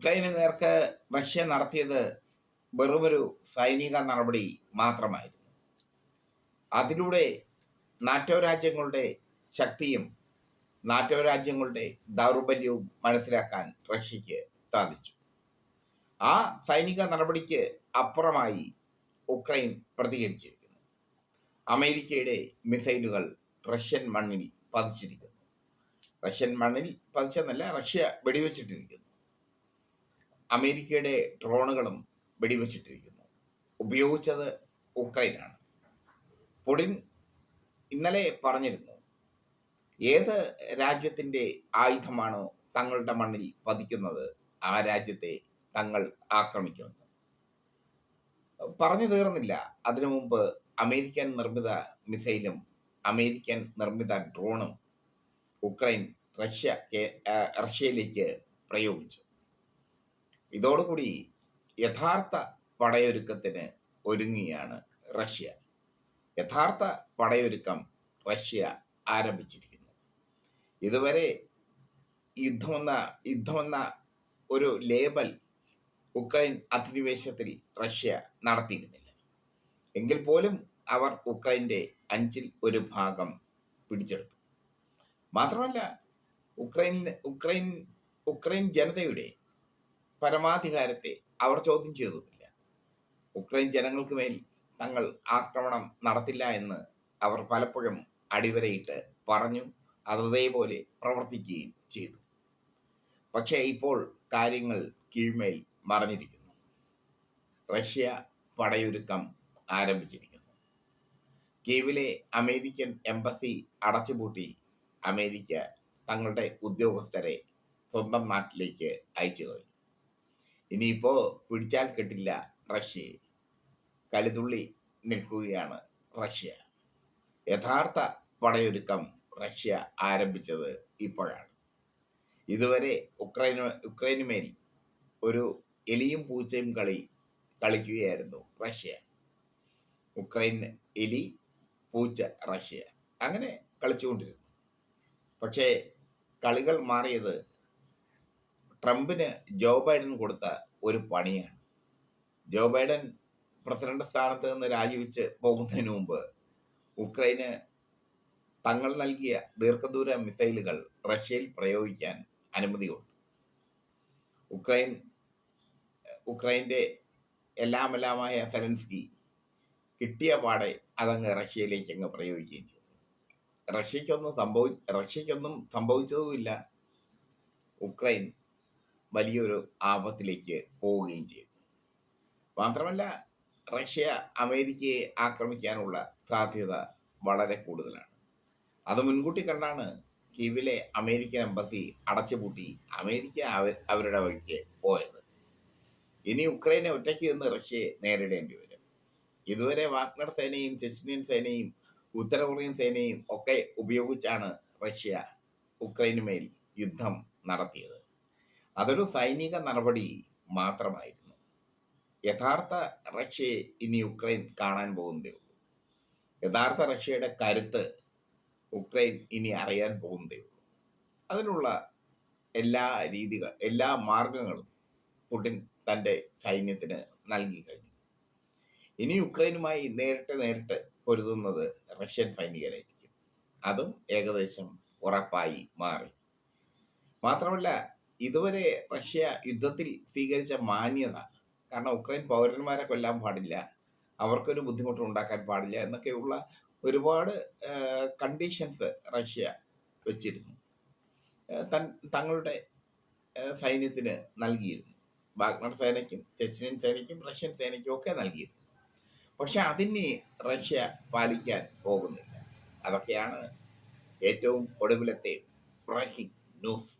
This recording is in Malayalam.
ഉക്രൈന് നേർക്ക് റഷ്യ നടത്തിയത് വെറുമൊരു സൈനിക നടപടി മാത്രമായിരുന്നു. അതിലൂടെ നാറ്റോ രാജ്യങ്ങളുടെ ശക്തിയും നാറ്റോ രാജ്യങ്ങളുടെ ദൗർബല്യവും മനസ്സിലാക്കാൻ റഷ്യക്ക് സാധിച്ചു. ആ സൈനിക നടപടിക്ക് അപ്പുറമായി ഉക്രൈൻ പ്രതികരിച്ചിരിക്കുന്നു. അമേരിക്കയുടെ മിസൈലുകൾ റഷ്യൻ മണ്ണിൽ പതിച്ചിരിക്കുന്നു. റഷ്യൻ മണ്ണിൽ പതിച്ചെന്നല്ല റഷ്യ വെടിവെച്ചിട്ടിരിക്കുന്നു. അമേരിക്കയുടെ ഡ്രോണുകളും വെടിവെച്ചിട്ടിരിക്കുന്നു. ഉപയോഗിച്ചത് ഉക്രൈനാണ്. പുടിൻ ഇന്നലെ പറഞ്ഞിരുന്നു ഏത് രാജ്യത്തിന്റെ ആയുധമാണോ തങ്ങളുടെ മണ്ണിൽ പതിക്കുന്നത് ആ രാജ്യത്തെ തങ്ങൾ ആക്രമിക്കുമെന്ന് പറഞ്ഞു തീർന്നില്ല. അതിനു മുമ്പ് അമേരിക്കൻ നിർമ്മിത മിസൈലും അമേരിക്കൻ നിർമ്മിത ഡ്രോണും ഉക്രൈൻ റഷ്യ റഷ്യയിലേക്ക് പ്രയോഗിച്ചു. ഇതോടുകൂടി യഥാർത്ഥ പടയൊരുക്കത്തിന് ഒരുങ്ങിയാണ് റഷ്യ. യഥാർത്ഥ പടയൊരുക്കം റഷ്യ ആരംഭിച്ചിരിക്കുന്നു. ഇതുവരെ യുദ്ധമെന്ന യുദ്ധമെന്ന ഒരു ലേബൽ ഉക്രൈൻ അധിനിവേശത്തിൽ റഷ്യ നടത്തിയിരുന്നില്ല. എങ്കിൽ പോലും അവർ ഉക്രൈന്റെ അഞ്ചിൽ ഒരു ഭാഗം പിടിച്ചെടുത്തു. മാത്രമല്ല ഉക്രൈൻ ഉക്രൈൻ ഉക്രൈൻ ജനതയുടെ പരമാധികാരത്തെ അവർ ചോദ്യം ചെയ്തതുമില്ല. ഉക്രൈൻ ജനങ്ങൾക്ക് മേൽ തങ്ങൾ ആക്രമണം നടത്തില്ല എന്ന് അവർ പലപ്പോഴും അടിവരയിട്ട് പറഞ്ഞു അതേപോലെ പ്രവർത്തിക്കുകയും ചെയ്തു. പക്ഷേ ഇപ്പോൾ കാര്യങ്ങൾ കീഴ്മേൽ മറഞ്ഞിരിക്കുന്നു. റഷ്യ പടയൊരുക്കം ആരംഭിച്ചിരിക്കുന്നു. കീവിലെ അമേരിക്കൻ എംബസി അടച്ചുപൂട്ടി അമേരിക്ക തങ്ങളുടെ ഉദ്യോഗസ്ഥരെ സ്വന്തം നാട്ടിലേക്ക് അയച്ചു കഴിഞ്ഞു. ഇനിയിപ്പോ പിടിച്ചാൽ കിട്ടില്ല റഷ്യയെ കലിതുള്ളി നിൽക്കുകയാണ് റഷ്യ. യഥാർത്ഥ പടയൊരുക്കം റഷ്യ ആരംഭിച്ചത് ഇപ്പോഴാണ്. ഇതുവരെ ഉക്രൈന് ഉക്രൈനുമേൽ ഒരു എലിയും പൂച്ചയും കളി കളിക്കുകയായിരുന്നു റഷ്യ. ഉക്രൈൻ എലി പൂച്ച റഷ്യ. അങ്ങനെ കളിച്ചുകൊണ്ടിരുന്നു. പക്ഷേ കളികൾ മാറിയത് ട്രംപിന് ജോ ബൈഡൻ കൊടുത്ത ഒരു പണിയാണ്. ജോ ബൈഡൻ പ്രസിഡന്റ് സ്ഥാനത്ത് നിന്ന് രാജിവെച്ച് പോകുന്നതിന് മുമ്പ് ഉക്രൈന് തങ്ങൾ നൽകിയ ദീർഘദൂര മിസൈലുകൾ റഷ്യയിൽ പ്രയോഗിക്കാൻ അനുമതി കൊടുത്തു. ഉക്രൈൻ ഉക്രൈന്റെ എല്ലാമെല്ലാമായ സെലൻസ്കി കിട്ടിയ പാടെ അതങ്ങ് റഷ്യയിലേക്ക് അങ്ങ് പ്രയോഗിക്കുകയും ചെയ്തു. റഷ്യക്കൊന്നും സംഭവി റഷ്യക്കൊന്നും സംഭവിച്ചതുമില്ല. ഉക്രൈൻ വലിയൊരു ആപത്തിലേക്ക് പോവുകയും ചെയ്തു മാത്രമല്ല റഷ്യ അമേരിക്കയെ ആക്രമിക്കാനുള്ള സാധ്യത വളരെ കൂടുതലാണ്. അത് മുൻകൂട്ടി കണ്ടാണ് കീവിലെ അമേരിക്കൻ എംബസി അടച്ചുപൂട്ടി അമേരിക്ക അവരുടെ വഴിക്ക് പോയത്. ഇനി ഉക്രൈനെ ഒറ്റയ്ക്ക് നിന്ന് റഷ്യയെ നേരിടേണ്ടി വരും. ഇതുവരെ വാഗ്നർ സേനയും ചെസ്നിയൻ സേനയും ഉത്തര കൊറിയൻ സേനയും ഒക്കെ ഉപയോഗിച്ചാണ് റഷ്യ ഉക്രൈനുമേൽ യുദ്ധം നടത്തിയത്. അതൊരു സൈനിക നടപടി മാത്രമായിരുന്നു. യഥാർത്ഥ റഷ്യയെ ഇനി യുക്രൈൻ കാണാൻ പോകുന്നതേ ഉള്ളൂ. യഥാർത്ഥ റഷ്യയുടെ കരുത്ത് ഉക്രൈൻ ഇനി അറിയാൻ പോകുന്നതേ ഉള്ളൂ. അതിനുള്ള എല്ലാ രീതികൾ എല്ലാ മാർഗങ്ങളും പുടിൻ തന്റെ സൈന്യത്തിന് നൽകി കഴിഞ്ഞു. ഇനി യുക്രൈനുമായി നേരിട്ട് നേരിട്ട് പൊരുതുന്നത് റഷ്യൻ സൈനികരായിരിക്കും. അതും ഏകദേശം ഉറപ്പായി മാറി. മാത്രമല്ല ഇതുവരെ റഷ്യ യുദ്ധത്തിൽ സ്വീകരിച്ച മാന്യത കാരണം ഉക്രൈൻ പൗരന്മാരെ കൊല്ലാൻ പാടില്ല അവർക്കൊരു ബുദ്ധിമുട്ടും ഉണ്ടാക്കാൻ പാടില്ല എന്നൊക്കെയുള്ള ഒരുപാട് കണ്ടീഷൻസ് റഷ്യ വെച്ചിരുന്നു. തൻ തങ്ങളുടെ സൈന്യത്തിന് നൽകിയിരുന്നു. ബാഗ്നർ സേനയ്ക്കും ചെച്ചിനിയൻ സേനയ്ക്കും റഷ്യൻ സേനയ്ക്കും ഒക്കെ നൽകിയിരുന്നു. പക്ഷെ അതിനെ റഷ്യ പാലിക്കാൻ പോകുന്നില്ല. അതൊക്കെയാണ് ഏറ്റവും ഒടുവിലത്തെ ബ്രേക്കിംഗ് ന്യൂസ്